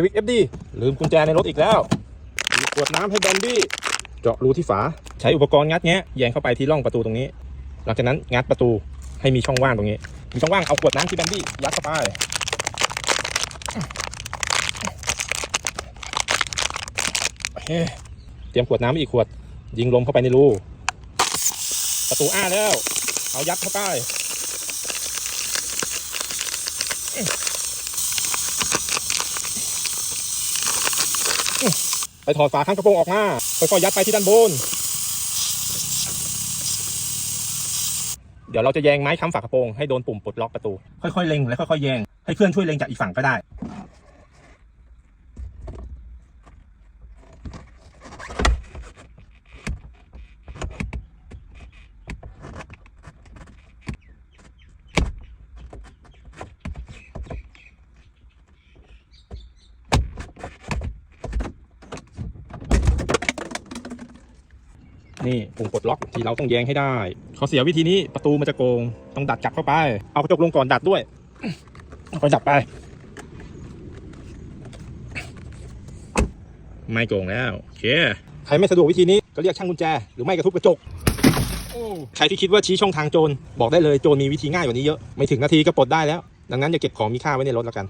Civic FD ลืมกุญแจในรถอีกแล้วมีขวดน้ำให้แบนดี้เจาะรูที่ฝา ใช้อุปกรณ์งัดแงะแยงเข้าไปที่ร่องประตูตรงนี้ หลังจากนั้นงัดประตูให้มีช่องว่างตรงนี้ มีช่องว่างเอาขวดน้ำที่แบนดี้ยัดเข้าไปเคเตรียมขวดน้ำอีกขวด ยิงลมเข้าไปในรูประตูอ้าแล้ว เอายัดเข้าไป ไปถอดฝาข้างกระโปรงออกมาค่อยๆยัดไปที่ด้านบน เดี๋ยวเราจะแยงไม้ค้ำฝากระโปรงให้โดนปุ่มปลดล็อกประตู ค่อยๆเล็งและค่อยๆแยง ให้เพื่อนช่วยเล็งจากอีกฝั่งก็ได้ นี่ปุ่มปลดล็อกที่เราต้องแยงให้ได้เข้อเสียวิธีนี้ประตูมันจะโกง ต้องดัดกลับเข้าไป เอากระจกลงก่อนดัดด้วยค่อยดับไป ไม่โกงแล้วโอเคใครไม่สะดวกวิธีนี้ก็เรียกช่างกุญแจ หรือไม่กระทุบกระจกใครที่คิดว่าชี้ช่องทางโจรบอกได้เลยโจรมีวิธีง่ายกว่านี้เยอะ ไม่ถึงนาทีก็ปลดได้แล้ว ดังนั้นอย่าเก็บของมีค่าไว้ในรถแล้วกัน